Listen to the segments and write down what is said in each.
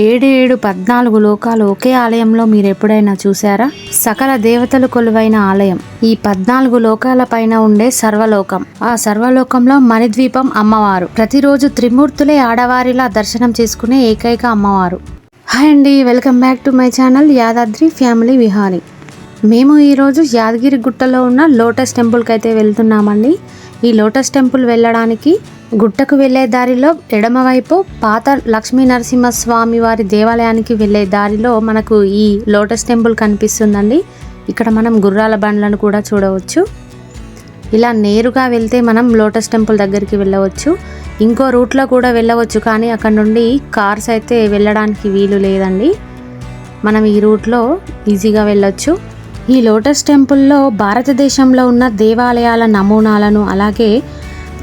ఏడు ఏడు పద్నాలుగు లోకాలు ఒకే ఆలయంలో మీరు ఎప్పుడైనా చూసారా సకల దేవతలు కొలువైన ఆలయం. ఈ పద్నాలుగు లోకాల పైన ఉండే సర్వలోకం. ఆ సర్వలోకంలో మణిద్వీపం అమ్మవారు. ప్రతిరోజు త్రిమూర్తులే ఆడవారిలా దర్శనం చేసుకునే ఏకైక అమ్మవారు. హాయ్ అండి welcome back to my channel Yadadri family Vihari. మేము ఈరోజు యాదగిరి గుట్టలో ఉన్న లోటస్ టెంపుల్కి అయితే వెళ్తున్నామండి. ఈ లోటస్ టెంపుల్ వెళ్ళడానికి గుట్టకు వెళ్ళే దారిలో ఎడమవైపు పాత లక్ష్మీ నరసింహస్వామి వారి దేవాలయానికి వెళ్ళే దారిలో మనకు ఈ లోటస్ టెంపుల్ కనిపిస్తుందండి. ఇక్కడ మనం గుర్రాల బండ్లను కూడా చూడవచ్చు. ఇలా నేరుగా వెళ్తే మనం లోటస్ టెంపుల్ దగ్గరికి వెళ్ళవచ్చు. ఇంకో రూట్లో కూడా వెళ్ళవచ్చు కానీ అక్కడ నుండి కార్స్ అయితే వెళ్ళడానికి వీలు లేదండి. మనం ఈ రూట్లో ఈజీగా వెళ్ళొచ్చు. ఈ లోటస్ టెంపుల్లో భారతదేశంలో ఉన్న దేవాలయాల నమూనాలను అలాగే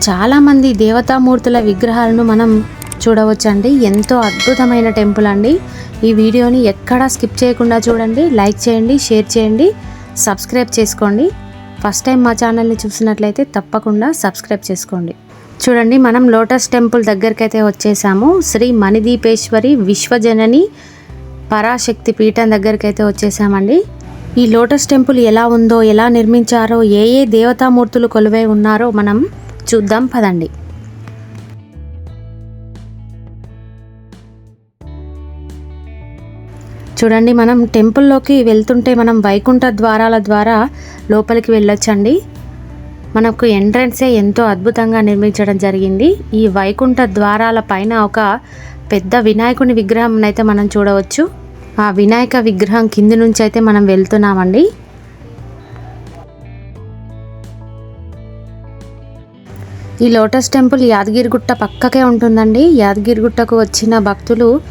చాలామంది దేవతామూర్తుల విగ్రహాలను మనం చూడవచ్చండి. ఎంతో అద్భుతమైన టెంపుల్ అండి. ఈ వీడియోని ఎక్కడా స్కిప్ చేయకుండా చూడండి. లైక్ చేయండి షేర్ చేయండి సబ్స్క్రైబ్ చేసుకోండి. ఫస్ట్ టైం మా ఛానల్ని చూసినట్లయితే తప్పకుండా సబ్స్క్రైబ్ చేసుకోండి. చూడండి మనం లోటస్ టెంపుల్ దగ్గరికి అయితే వచ్చేసాము. శ్రీ మణిదీపేశ్వరి విశ్వజనని పరాశక్తి పీఠం దగ్గరికి అయితే వచ్చేసామండి. ఈ లోటస్ టెంపుల్ ఎలా ఉందో ఎలా నిర్మించారో ఏ ఏ దేవతామూర్తులు కొలువై ఉన్నారో మనం చూద్దాం పదండి. చూడండి మనం టెంపుల్లోకి వెళ్తుంటే మనం వైకుంఠ ద్వారాల ద్వారా లోపలికి వెళ్ళొచ్చండి. మనకు ఎంట్రన్సే ఎంతో అద్భుతంగా నిర్మించడం జరిగింది. ఈ వైకుంఠ ద్వారాల పైన ఒక పెద్ద వినాయకుని విగ్రహం అయితే మనం చూడవచ్చు. ఆ వినాయక విగ్రహం కింది నుంచి అయితే మనం వెళ్తున్నామండి. ఈ లోటస్ టెంపుల్ యాదగిరిగుట్ట పక్కకే ఉంటుందండి. యాదగిరిగుట్టకు వచ్చిన భక్తులు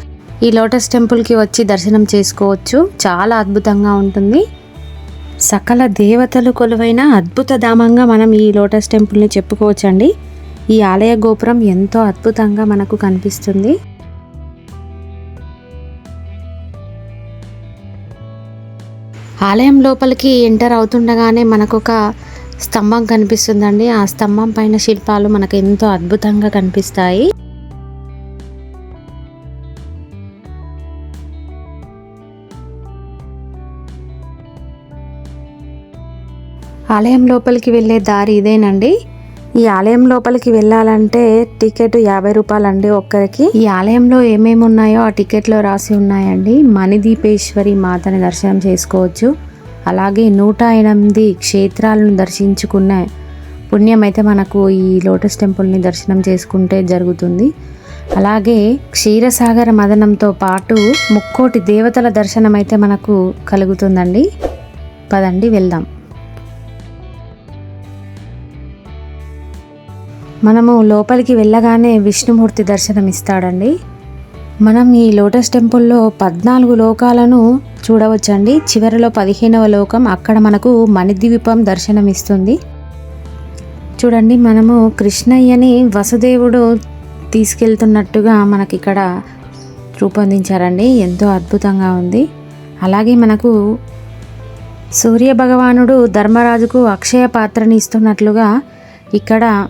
ఈ లోటస్ టెంపుల్కి వచ్చి దర్శనం చేసుకోవచ్చు. చాలా అద్భుతంగా ఉంటుంది. సకల దేవతలు కొలువైన అద్భుత ధామంగా మనం ఈ లోటస్ టెంపుల్ని చెప్పుకోవచ్చండి. ఈ ఆలయ గోపురం ఎంతో అద్భుతంగా మనకు కనిపిస్తుంది. ఆలయం లోపలికి ఎంటర్ అవుతుండగానే మనకు ఒక స్తంభం కనిపిస్తుందండి. ఆ స్తంభం పైన శిల్పాలు మనకు ఎంతో అద్భుతంగా కనిపిస్తాయి. ఆలయం లోపలికి వెళ్ళే దారి ఇదేనండి. ఈ ఆలయం లోపలికి వెళ్ళాలంటే టికెట్ యాభై రూపాయలండి ఒక్కరికి. ఈ ఆలయంలో ఏమేమి ఉన్నాయో ఆ టికెట్లో రాసి ఉన్నాయండి. మణిదీపేశ్వరి మాతని దర్శనం చేసుకోవచ్చు. అలాగే నూట ఎనిమిది క్షేత్రాలను దర్శించుకున్న పుణ్యం అయితే మనకు ఈ లోటస్ టెంపుల్ని దర్శనం చేసుకుంటే జరుగుతుంది. అలాగే క్షీరసాగర మదనంతో పాటు ముక్కోటి దేవతల దర్శనం అయితే మనకు కలుగుతుందండి. పదండి వెళ్దాం. మనము లోపలికి వెళ్ళగానే విష్ణుమూర్తి దర్శనం ఇస్తాడండి మనం ఈ లోటస్ టెంపుల్లో పద్నాలుగు లోకాలను చూడవచ్చండి. చివరిలో పదిహేనవ లోకం అక్కడ మనకు మణిద్వీపం దర్శనం ఇస్తుంది చూడండి మనము కృష్ణయ్యని వసుదేవుడు తీసుకెళ్తున్నట్టుగా మనకి ఇక్కడ రూపొందించారండి. ఎంతో అద్భుతంగా ఉంది. అలాగే మనకు సూర్య భగవానుడు ధర్మరాజుకు అక్షయ పాత్రని ఇస్తున్నట్లుగా ఇక్కడ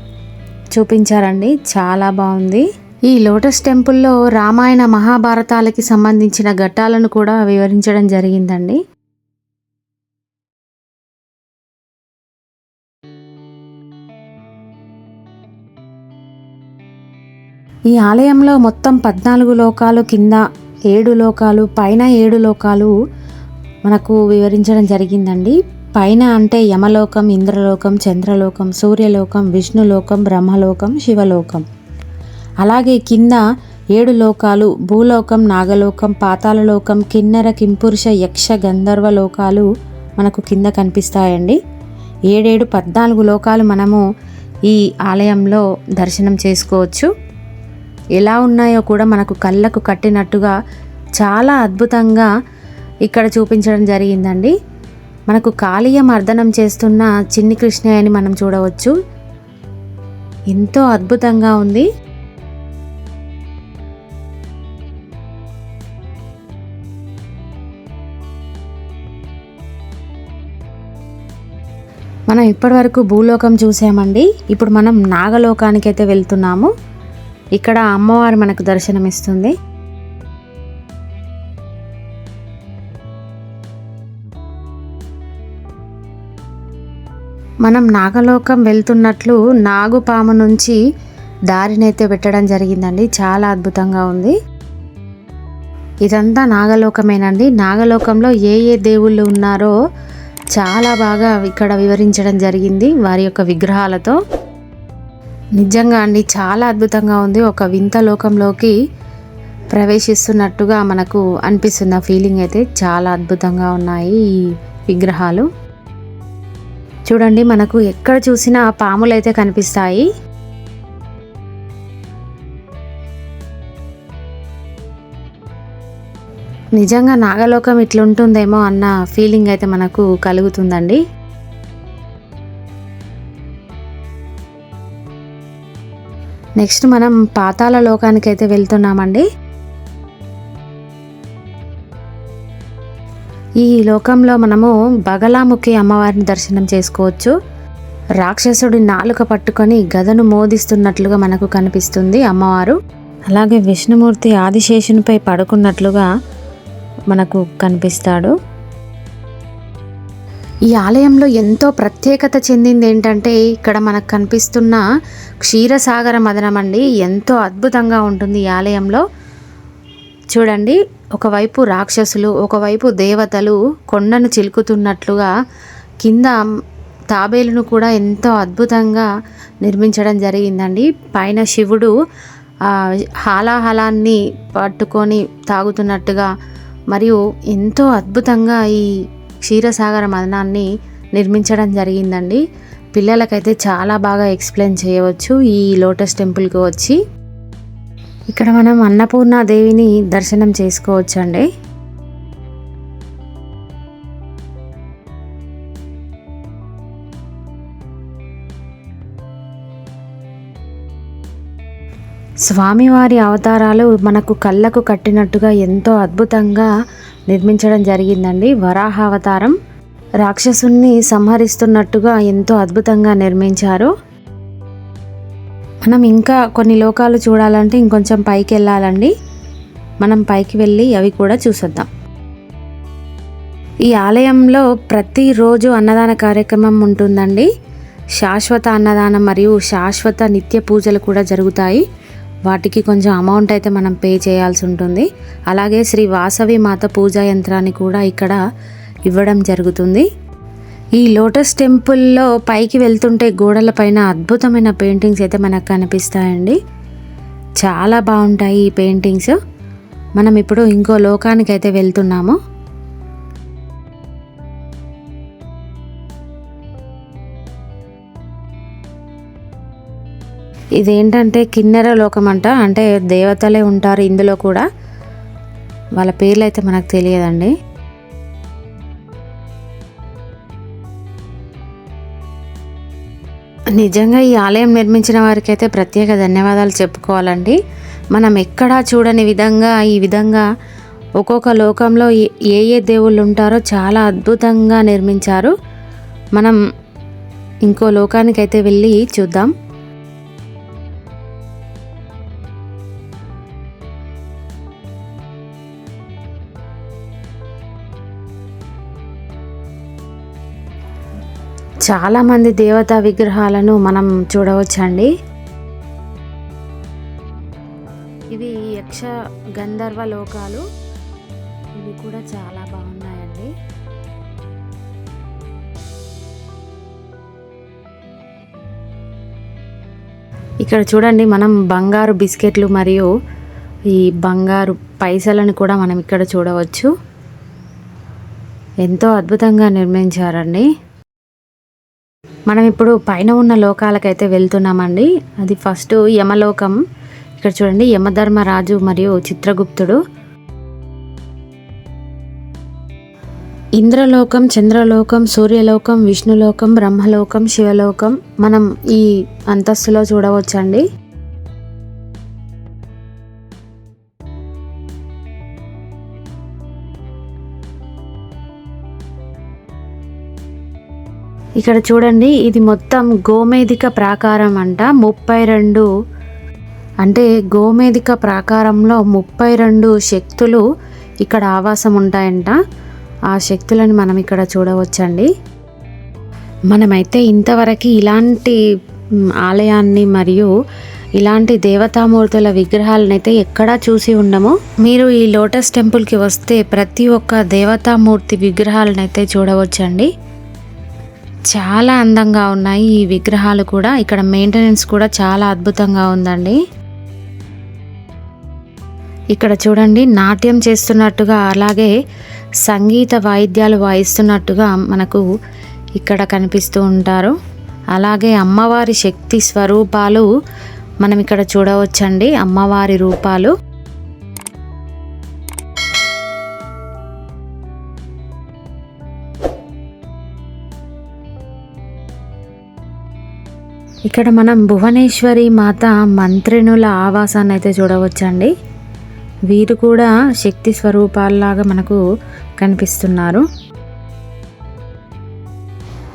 చూపించారండి. చాలా బాగుంది. ఈ లోటస్ టెంపుల్లో రామాయణ మహాభారతాలకి సంబంధించిన ఘట్టాలను కూడా వివరించడం జరిగిందండి. ఈ ఆలయంలో మొత్తం పద్నాలుగు లోకాలు కింద ఏడు లోకాలు పైన ఏడు లోకాలు మనకు వివరించడం జరిగిందండి. పైన అంటే యమలోకం ఇంద్రలోకం చంద్రలోకం సూర్యలోకం విష్ణులోకం బ్రహ్మలోకం శివలోకం. అలాగే కింద ఏడు లోకాలు భూలోకం నాగలోకం పాతాళలోకం కిన్నెర కింపురుష యక్ష గంధర్వ లోకాలు మనకు కింద కనిపిస్తాయండి. ఏడేడు పద్నాలుగు లోకాలు మనము ఈ ఆలయంలో దర్శనం చేసుకోవచ్చు. ఎలా ఉన్నాయో కూడా మనకు కళ్ళకు కట్టినట్టుగా చాలా అద్భుతంగా ఇక్కడ చూపించడం జరిగిందండి. మనకు కాళీయ మర్దనం చేస్తున్న చిన్ని కృష్ణయ్యని మనం చూడవచ్చు. ఎంతో అద్భుతంగా ఉంది. మనం ఇప్పటివరకు భూలోకం చూసామండి. ఇప్పుడు మనం నాగలోకానికి అయితే వెళ్తున్నాము. ఇక్కడ అమ్మవారు మనకు దర్శనమిస్తుంది. మనం నాగలోకం వెళ్తున్నట్లు నాగుపాము నుంచి దారినైతే పెట్టడం జరిగిందండి. చాలా అద్భుతంగా ఉంది. ఇదంతా నాగలోకమేనండి. నాగలోకంలో ఏ ఏ దేవుళ్ళు ఉన్నారో చాలా బాగా ఇక్కడ వివరించడం జరిగింది వారి యొక్క విగ్రహాలతో. నిజంగా అండి చాలా అద్భుతంగా ఉంది. ఒక వింత లోకంలోకి ప్రవేశిస్తున్నట్టుగా మనకు అనిపిస్తున్న ఫీలింగ్ అయితే చాలా అద్భుతంగా ఉన్నాయి ఈ విగ్రహాలు. చూడండి మనకు ఎక్కడ చూసినా పాములు అయితే కనిపిస్తాయి. నిజంగా నాగలోకం ఇట్లుంటుందేమో అన్న ఫీలింగ్ అయితే మనకు కలుగుతుందండి. నెక్స్ట్ మనం పాతాల లోకానికి అయితే వెళ్తున్నామండి. ఈ లోకంలో మనము బగలాముఖి అమ్మవారిని దర్శనం చేసుకోవచ్చు. రాక్షసుడి నాలుక పట్టుకొని గదను మోదిస్తున్నట్లుగా మనకు కనిపిస్తుంది అమ్మవారు. అలాగే విష్ణుమూర్తి ఆదిశేషునిపై పడుకున్నట్లుగా మనకు కనిపిస్తాడు. ఈ ఆలయంలో ఎంతో ప్రత్యేకత చెందింది ఏంటంటే ఇక్కడ మనకు కనిపిస్తున్న క్షీరసాగర మదనం అండి. ఎంతో అద్భుతంగా ఉంటుంది ఈ ఆలయంలో. చూడండి ఒకవైపు రాక్షసులు ఒకవైపు దేవతలు కొండను చిలుకుతున్నట్లుగా కింద తాబేలును కూడా ఎంతో అద్భుతంగా నిర్మించడం జరిగిందండి. పైన శివుడు హాలాహలాన్ని పట్టుకొని తాగుతున్నట్టుగా మరియు ఎంతో అద్భుతంగా ఈ క్షీరసాగర మదనాన్ని నిర్మించడం జరిగిందండి. పిల్లలకైతే చాలా బాగా ఎక్స్ప్లెయిన్ చేయవచ్చు ఈ లోటస్ టెంపుల్కి వచ్చి. ఇక్కడ మనం అన్నపూర్ణ దేవిని దర్శనం చేసుకోవచ్చండి. స్వామివారి అవతారాలు మనకు కళ్ళకు కట్టినట్టుగా ఎంతో అద్భుతంగా నిర్మించడం జరిగిందండి. వరాహ అవతారం. రాక్షసుణ్ణి సంహరిస్తున్నట్టుగా ఎంతో అద్భుతంగా నిర్మించారు. మనం ఇంకా కొన్ని లోకాలు చూడాలంటే ఇంకొంచెం పైకి వెళ్ళాలండి. మనం పైకి వెళ్ళి అవి కూడా చూసేద్దాం. ఈ ఆలయంలో ప్రతిరోజు అన్నదాన కార్యక్రమం ఉంటుందండి. శాశ్వత అన్నదానం మరియు శాశ్వత నిత్య పూజలు కూడా జరుగుతాయి. వాటికి కొంచెం అమౌంట్ అయితే మనం పే చేయాల్సి ఉంటుంది. అలాగే శ్రీ వాసవి మాత పూజా యంత్రాన్ని కూడా ఇక్కడ ఇవ్వడం జరుగుతుంది. ఈ లోటస్ టెంపుల్లో పైకి వెళ్తుంటే గోడల పైన అద్భుతమైన పెయింటింగ్స్ అయితే మనకు కనిపిస్తాయండి. చాలా బాగుంటాయి ఈ పెయింటింగ్స్. మనం ఇప్పుడు ఇంకో లోకానికి అయితే వెళ్తున్నాము. ఇదేంటంటే కిన్నెర లోకం అంట. అంటే దేవతలే ఉంటారు ఇందులో కూడా. వాళ్ళ పేర్లు అయితే మనకు తెలియదండి. నిజంగా ఈ ఆలయం నిర్మించిన వారికి అయితే ప్రత్యేక ధన్యవాదాలు చెప్పుకోవాలండి. మనం ఎక్కడా చూడని విధంగా ఈ విధంగా ఒక్కొక్క లోకంలో ఏ ఏ దేవుళ్ళు ఉంటారో చాలా అద్భుతంగా నిర్మించారు. మనం ఇంకో లోకానికి అయితే వెళ్ళి చూద్దాం. చాలామంది దేవతా విగ్రహాలను మనం చూడవచ్చండి. ఇవి యక్ష గంధర్వ లోకాలు. ఇవి కూడా చాలా బాగున్నాయండి. ఇక్కడ చూడండి మనం బంగారు బిస్కెట్లు మరియు ఈ బంగారు పైసలను కూడా మనం ఇక్కడ చూడవచ్చు. ఎంతో అద్భుతంగా నిర్మించారండి. మనం ఇప్పుడు పైన ఉన్న లోకాలకైతే వెళ్తున్నామండి. అది ఫస్ట్ యమలోకం. ఇక్కడ చూడండి యమధర్మరాజు మరియు చిత్రగుప్తుడు. ఇంద్రలోకం చంద్రలోకం సూర్యలోకం విష్ణులోకం బ్రహ్మలోకం శివలోకం మనం ఈ అంతస్తులో చూడవచ్చండి. ఇక్కడ చూడండి ఇది మొత్తం గోమేధిక ప్రాకారం అంట. ముప్పై రెండు అంటే గోమేధిక ప్రాకారంలో ముప్పై రెండు శక్తులు ఇక్కడ ఆవాసం ఉంటాయంట. ఆ శక్తులను మనం ఇక్కడ చూడవచ్చండి. మనమైతే ఇంతవరకు ఇలాంటి ఆలయాన్ని మరియు ఇలాంటి దేవతామూర్తుల విగ్రహాలను అయితే ఎక్కడా చూసి ఉండము. మీరు ఈ లోటస్ టెంపుల్కి వస్తే ప్రతి ఒక్క దేవతామూర్తి విగ్రహాలను అయితే చూడవచ్చండి. చాలా అందంగా ఉన్నాయి. ఈ విగ్రహాలు కూడా ఇక్కడ మెయింటెనెన్స్ కూడా చాలా అద్భుతంగా ఉందండి. ఇక్కడ చూడండి నాట్యం చేస్తున్నట్టుగా అలాగే సంగీత వాయిద్యాలు వాయిస్తున్నట్టుగా మనకు ఇక్కడ కనిపిస్తూ ఉంటారు. అలాగే అమ్మవారి శక్తి స్వరూపాలు మనం ఇక్కడ చూడవచ్చండి అమ్మవారి రూపాలు. ఇక్కడ మనం భువనేశ్వరి మాత మంత్రినుల ఆవాసాన్ని అయితే చూడవచ్చండి. వీరు కూడా శక్తి స్వరూపాల్లాగా మనకు కనిపిస్తున్నారు.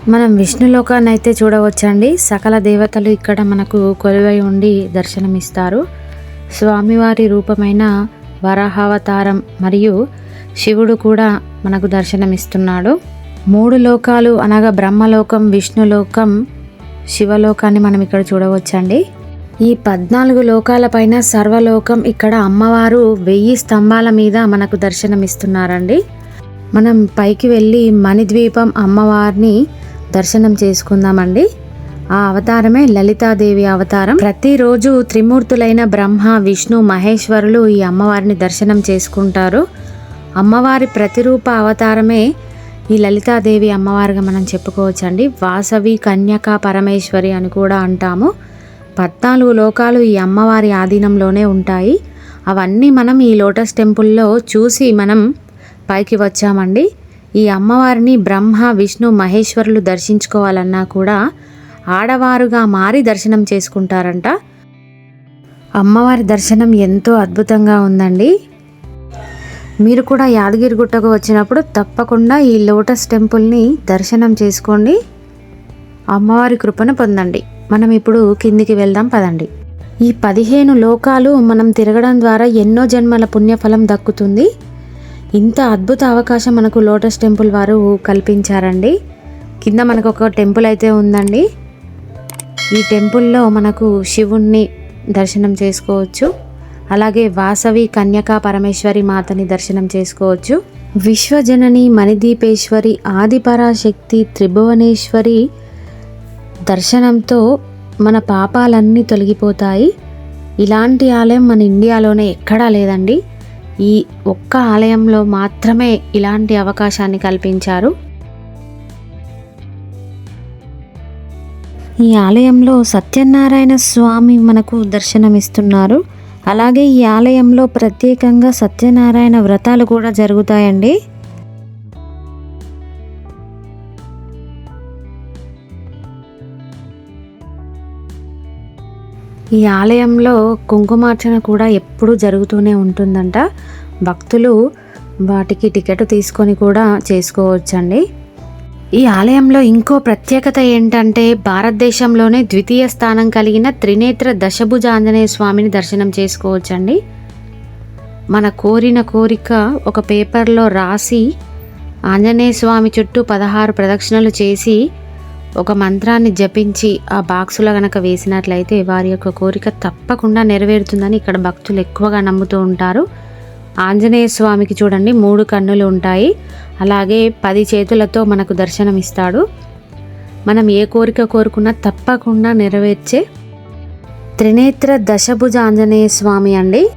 మనం విష్ణులోకాన్ని అయితే చూడవచ్చండి. సకల దేవతలు ఇక్కడ మనకు కొలువై ఉండి దర్శనమిస్తారు. స్వామివారి రూపమైన వరాహావతారం మరియు శివుడు కూడా మనకు దర్శనమిస్తున్నాడు. మూడు లోకాలు అనగా బ్రహ్మలోకం విష్ణులోకం శివలోకాన్ని మనం ఇక్కడ చూడవచ్చండి. ఈ పద్నాలుగు లోకాలపైన సర్వలోకం ఇక్కడ అమ్మవారు వెయ్యి స్తంభాల మీద మనకు దర్శనమిస్తున్నారండి. మనం పైకి వెళ్ళి మణిద్వీపం అమ్మవారిని దర్శనం చేసుకుందామండి. ఆ అవతారమే లలితాదేవి అవతారం. ప్రతిరోజు త్రిమూర్తులైన బ్రహ్మ విష్ణు మహేశ్వరులు ఈ అమ్మవారిని దర్శనం చేసుకుంటారు. అమ్మవారి ప్రతిరూప అవతారమే ఈ లలితాదేవి అమ్మవారిగా మనం చెప్పుకోవచ్చండి. వాసవి కన్యక పరమేశ్వరి అని కూడా అంటాము. పద్నాలుగు లోకాలు ఈ అమ్మవారి ఆధీనంలోనే ఉంటాయి. అవన్నీ మనం ఈ లోటస్ టెంపుల్లో చూసి మనం పైకి వచ్చామండి. ఈ అమ్మవారిని బ్రహ్మ విష్ణు మహేశ్వరులు దర్శించుకోవాలన్నా కూడా ఆడవారుగా మారి దర్శనం చేసుకుంటారంట. అమ్మవారి దర్శనం ఎంతో అద్భుతంగా ఉందండి. మీరు కూడా యాదగిరిగుట్టకు వచ్చినప్పుడు తప్పకుండా ఈ లోటస్ టెంపుల్ని దర్శనం చేసుకోండి. అమ్మవారి కృపను పొందండి. మనం ఇప్పుడు కిందికి వెళ్దాం పదండి. ఈ పదిహేను లోకాలు మనం తిరగడం ద్వారా ఎన్నో జన్మల పుణ్యఫలం దక్కుతుంది. ఇంత అద్భుత అవకాశం మనకు లోటస్ టెంపుల్ వారు కల్పించారండి. కింద మనకు ఒక టెంపుల్ అయితే ఉందండి. ఈ టెంపుల్లో మనకు శివుణ్ణి దర్శనం చేసుకోవచ్చు. అలాగే వాసవి కన్యకా పరమేశ్వరి మాతని దర్శనం చేసుకోవచ్చు. విశ్వజనని మణిదీపేశ్వరి ఆదిపరాశక్తి త్రిభువనేశ్వరి దర్శనంతో మన పాపాలన్నీ తొలగిపోతాయి. ఇలాంటి ఆలయం మన ఇండియాలోనే ఎక్కడా లేదండి. ఈ ఒక్క ఆలయంలో మాత్రమే ఇలాంటి అవకాశాన్ని కల్పించారు. ఈ ఆలయంలో సత్యనారాయణ స్వామి మనకు దర్శనమిస్తున్నారు. అలాగే ఈ ఆలయంలో ప్రత్యేకంగా సత్యనారాయణ వ్రతాలు కూడా జరుగుతాయండి. ఈ ఆలయంలో కుంకుమార్చన కూడా ఎప్పుడూ జరుగుతూనే ఉంటుందంట. భక్తులు వాటికి టికెట్ తీసుకొని కూడా చేసుకోవచ్చండి. ఈ ఆలయంలో ఇంకో ప్రత్యేకత ఏంటంటే భారతదేశంలోనే ద్వితీయ స్థానం కలిగిన త్రినేత్ర దశభుజ ఆంజనేయ స్వామిని దర్శనం చేసుకోవచ్చండి. మన కోరిన కోరిక ఒక పేపర్లో రాసి ఆంజనేయ స్వామి చుట్టూ పదహారు ప్రదక్షిణలు చేసి ఒక మంత్రాన్ని జపించి ఆ బాక్సులో గనక వేసినట్లయితే వారి యొక్క కోరిక తప్పకుండా నెరవేరుతుందని ఇక్కడ భక్తులు ఎక్కువగా నమ్ముతూ ఉంటారు. ఆంజనేయ స్వామికి చూడండి మూడు కన్నులు ఉంటాయి. అలాగే పది చేతులతో మనకు దర్శనమిస్తాడు మనం ఏ కోరిక కోరుకున్నా తప్పకుండా నెరవేర్చే త్రినేత్ర దశభుజ ఆంజనేయ స్వామి అండి.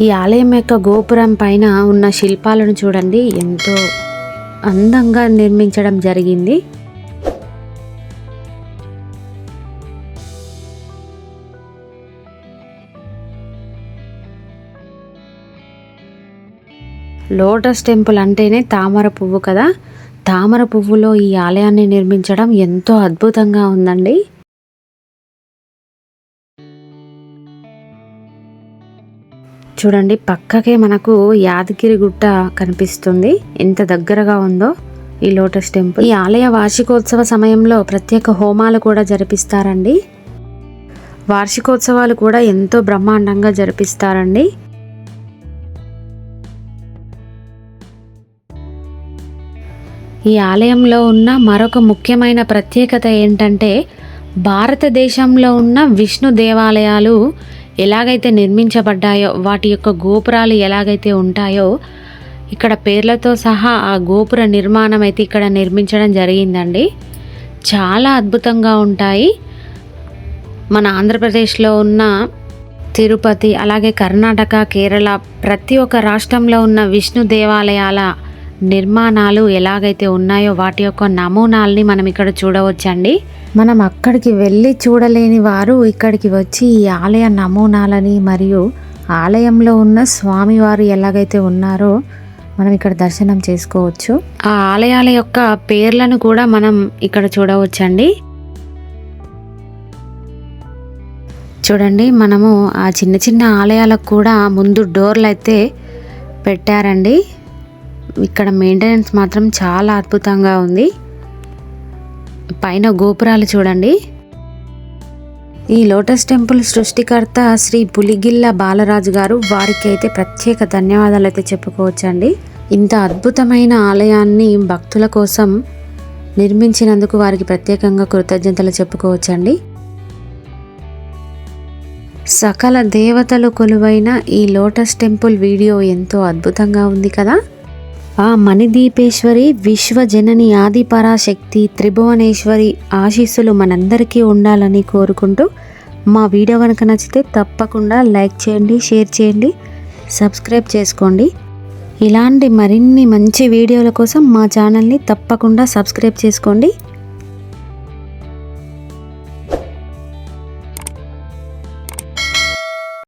ఈ ఆలయం యొక్క గోపురం పైన ఉన్న శిల్పాలను చూడండి ఎంతో అందంగా నిర్మించడం జరిగింది. లోటస్ టెంపుల్ అంటేనే తామర పువ్వు కదా. తామర పువ్వులో ఈ ఆలయాన్ని నిర్మించడం ఎంతో అద్భుతంగా ఉందండి. చూడండి పక్కకే మనకు యాదగిరి గుట్ట కనిపిస్తుంది. ఎంత దగ్గరగా ఉందో ఈ లోటస్ టెంపుల్. ఈ ఆలయ వార్షికోత్సవ సమయంలో ప్రత్యేక హోమాలు కూడా జరిపిస్తారండి. వార్షికోత్సవాలు కూడా ఎంతో బ్రహ్మాండంగా జరిపిస్తారండి. ఈ ఆలయంలో ఉన్న మరొక ముఖ్యమైన ప్రత్యేకత ఏంటంటే భారతదేశంలో ఉన్న విష్ణు దేవాలయాలు ఎలాగైతే నిర్మించబడ్డాయో వాటి యొక్క గోపురాలు ఎలాగైతే ఉంటాయో ఇక్కడ పేర్లతో సహా ఆ గోపుర నిర్మాణం అయితే ఇక్కడ నిర్మించడం జరిగిందండి. చాలా అద్భుతంగా ఉంటాయి. మన ఆంధ్రప్రదేశ్లో ఉన్న తిరుపతి అలాగే కర్ణాటక కేరళ ప్రతి ఒక్క రాష్ట్రంలో ఉన్న విష్ణు దేవాలయాల నిర్మాణాలు ఎలాగైతే ఉన్నాయో వాటి యొక్క నమూనాల్ని మనం ఇక్కడ చూడవచ్చండి. మనం అక్కడికి వెళ్ళి చూడలేని వారు ఇక్కడికి వచ్చి ఈ ఆలయ నమూనాలని మరియు ఆలయంలో ఉన్న స్వామివారు ఎలాగైతే ఉన్నారో మనం ఇక్కడ దర్శనం చేసుకోవచ్చు. ఆ ఆలయాల యొక్క పేర్లను కూడా మనం ఇక్కడ చూడవచ్చండి. చూడండి మనము ఆ చిన్న చిన్న ఆలయాలకు కూడా ముందు డోర్లు అయితే పెట్టారండి. ఇక్కడ మెయింటెనెన్స్ మాత్రం చాలా అద్భుతంగా ఉంది. పైన గోపురాలు చూడండి. ఈ లోటస్ టెంపుల్ సృష్టికర్త శ్రీ పులిగిల్ల బాలరాజు గారు వారికి అయితే ప్రత్యేక ధన్యవాదాలు అయితే చెప్పుకోవచ్చండి. ఇంత అద్భుతమైన ఆలయాన్ని భక్తుల కోసం నిర్మించినందుకు వారికి ప్రత్యేకంగా కృతజ్ఞతలు చెప్పుకోవచ్చండి. సకల దేవతలు కొలువైన ఈ లోటస్ టెంపుల్ వీడియో ఎంతో అద్భుతంగా ఉంది కదా. ఆ మణిదీపేశ్వరి విశ్వజనని ఆది పరాశక్తి త్రిభువనేశ్వరి ఆశీస్సులు మనందరికీ ఉండాలని కోరుకుంటూ మా వీడియో కనుక నచ్చితే తప్పకుండా లైక్ చేయండి షేర్ చేయండి సబ్స్క్రైబ్ చేసుకోండి. ఇలాంటి మరిన్ని మంచి వీడియోల కోసం మా ఛానల్ని తప్పకుండా సబ్స్క్రైబ్ చేసుకోండి.